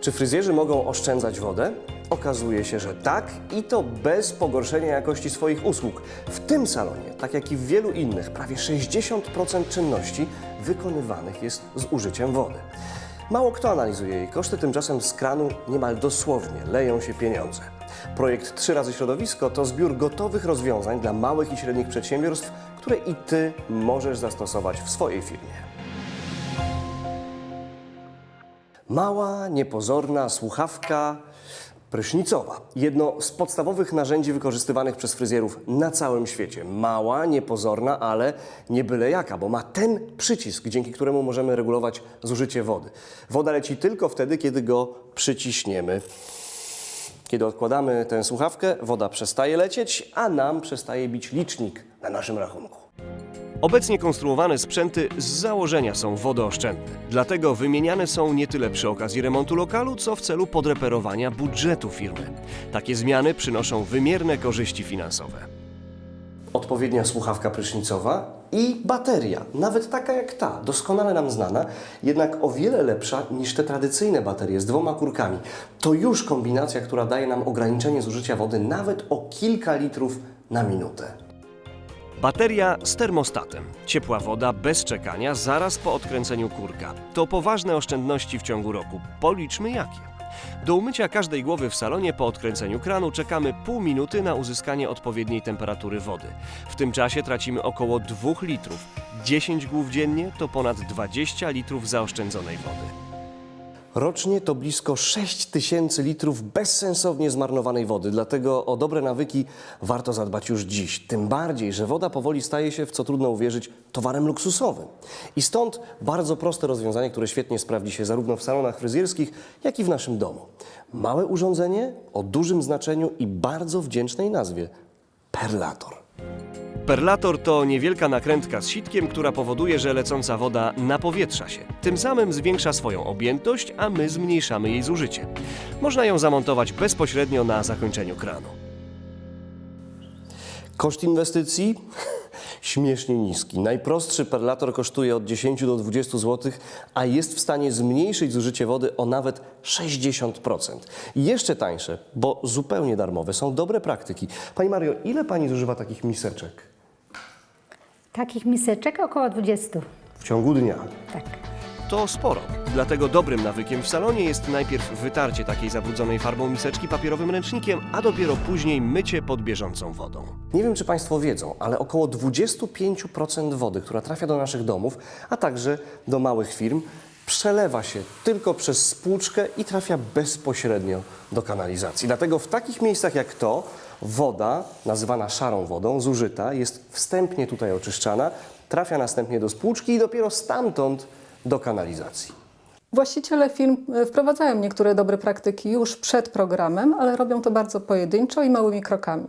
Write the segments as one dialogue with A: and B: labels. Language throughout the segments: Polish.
A: Czy fryzjerzy mogą oszczędzać wodę? Okazuje się, że tak i to bez pogorszenia jakości swoich usług. W tym salonie, tak jak i w wielu innych, prawie 60% czynności wykonywanych jest z użyciem wody. Mało kto analizuje jej koszty, tymczasem z kranu niemal dosłownie leją się pieniądze. Projekt Trzy razy środowisko to zbiór gotowych rozwiązań dla małych i średnich przedsiębiorstw, które i Ty możesz zastosować w swojej firmie. Mała, niepozorna słuchawka prysznicowa. Jedno z podstawowych narzędzi wykorzystywanych przez fryzjerów na całym świecie. Mała, niepozorna, ale nie byle jaka, bo ma ten przycisk, dzięki któremu możemy regulować zużycie wody. Woda leci tylko wtedy, kiedy go przyciśniemy. Kiedy odkładamy tę słuchawkę, woda przestaje lecieć, a nam przestaje bić licznik na naszym rachunku.
B: Obecnie konstruowane sprzęty z założenia są wodooszczędne. Dlatego wymieniane są nie tyle przy okazji remontu lokalu, co w celu podreperowania budżetu firmy. Takie zmiany przynoszą wymierne korzyści finansowe.
A: odpowiednia słuchawka prysznicowa i bateria, nawet taka jak ta, doskonale nam znana, jednak o wiele lepsza niż te tradycyjne baterie z dwoma kurkami. To już kombinacja, która daje nam ograniczenie zużycia wody nawet o kilka litrów na minutę.
B: Bateria z termostatem. Ciepła woda bez czekania zaraz po odkręceniu kurka. To poważne oszczędności w ciągu roku. Policzmy jakie. Do umycia każdej głowy w salonie po odkręceniu kranu czekamy pół minuty na uzyskanie odpowiedniej temperatury wody. W tym czasie tracimy około 2 litrów. 10 głów dziennie to ponad 20 litrów zaoszczędzonej wody.
A: Rocznie to blisko 6 tysięcy litrów bezsensownie zmarnowanej wody, dlatego o dobre nawyki warto zadbać już dziś. Tym bardziej, że woda powoli staje się, w co trudno uwierzyć, towarem luksusowym. I stąd bardzo proste rozwiązanie, które świetnie sprawdzi się zarówno w salonach fryzjerskich, jak i w naszym domu. Małe urządzenie o dużym znaczeniu i bardzo wdzięcznej nazwie perlator.
B: Perlator to niewielka nakrętka z sitkiem, która powoduje, że lecąca woda napowietrza się. Tym samym zwiększa swoją objętość, a my zmniejszamy jej zużycie. Można ją zamontować bezpośrednio na zakończeniu kranu.
A: Koszt inwestycji? Śmiesznie niski. Najprostszy perlator kosztuje od 10 do 20 zł, a jest w stanie zmniejszyć zużycie wody o nawet 60%. I jeszcze tańsze, bo zupełnie darmowe, są dobre praktyki. Pani Mario, ile Pani zużywa takich miseczek
C: Takich miseczek około 20.
A: w ciągu dnia?
C: Tak.
B: To sporo. Dlatego dobrym nawykiem w salonie jest najpierw wytarcie takiej zabrudzonej farbą miseczki papierowym ręcznikiem, a dopiero później mycie pod bieżącą wodą.
A: Nie wiem, czy Państwo wiedzą, ale około 25% wody, która trafia do naszych domów, a także do małych firm, przelewa się tylko przez spłuczkę i trafia bezpośrednio do kanalizacji. Dlatego w takich miejscach jak to, woda, nazywana szarą wodą, zużyta, jest wstępnie tutaj oczyszczana, trafia następnie do spłuczki i dopiero stamtąd do kanalizacji.
D: Właściciele firm e, wprowadzają niektóre dobre praktyki już przed programem, ale robią to bardzo pojedynczo i małymi krokami.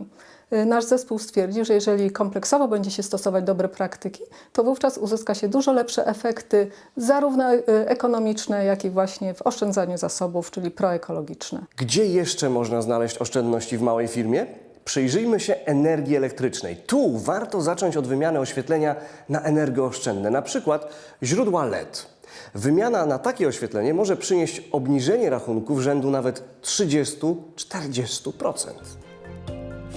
D: E, Nasz zespół stwierdzi, że jeżeli kompleksowo będzie się stosować dobre praktyki, to wówczas uzyska się dużo lepsze efekty, zarówno e, ekonomiczne, jak i właśnie w oszczędzaniu zasobów, czyli proekologiczne.
A: Gdzie jeszcze można znaleźć oszczędności w małej firmie? Przyjrzyjmy się energii elektrycznej. Tu warto zacząć od wymiany oświetlenia na energooszczędne, na przykład źródła LED. Wymiana na takie oświetlenie może przynieść obniżenie rachunków rzędu nawet 30-40%.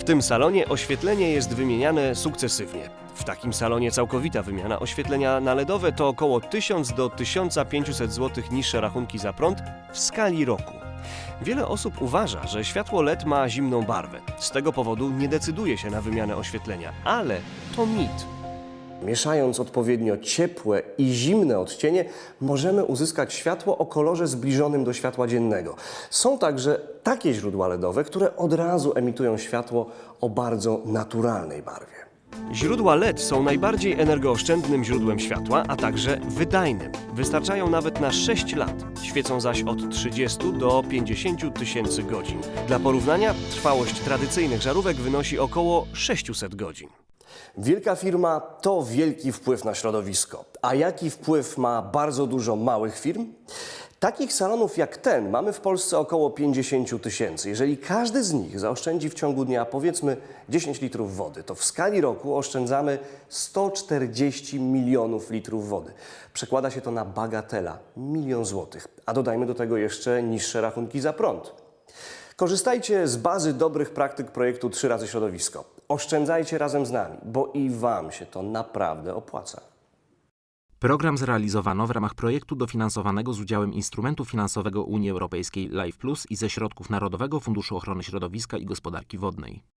B: Tym salonie oświetlenie jest wymieniane sukcesywnie. W takim salonie całkowita wymiana oświetlenia na LEDowe to około 1000 do 1500 zł niższe rachunki za prąd w skali roku. Wiele osób uważa, że światło LED ma zimną barwę. Z tego powodu nie decyduje się na wymianę oświetlenia, ale to mit.
A: Mieszając odpowiednio ciepłe i zimne odcienie, możemy uzyskać światło o kolorze zbliżonym do światła dziennego. Są także takie źródła LEDowe, które od razu emitują światło o bardzo naturalnej barwie.
B: Źródła LED są najbardziej energooszczędnym źródłem światła, a także wydajnym. Wystarczają nawet na 6 lat, świecą zaś od 30 do 50 tysięcy godzin. Dla porównania trwałość tradycyjnych żarówek wynosi około 600 godzin.
A: Wielka firma to wielki wpływ na środowisko. A jaki wpływ ma bardzo dużo małych firm? Takich salonów jak ten mamy w Polsce około 50 tysięcy. Jeżeli każdy z nich zaoszczędzi w ciągu dnia powiedzmy 10 litrów wody, to w skali roku oszczędzamy 140 milionów litrów wody. Przekłada się to na bagatela milion złotych. A dodajmy do tego jeszcze niższe rachunki za prąd. Korzystajcie z bazy dobrych praktyk projektu Trzy razy środowisko. Oszczędzajcie razem z nami, bo i Wam się to naprawdę opłaca.
E: Program zrealizowano w ramach projektu dofinansowanego z udziałem instrumentu finansowego Unii Europejskiej LIFE Plus i ze środków Narodowego Funduszu Ochrony Środowiska i Gospodarki Wodnej.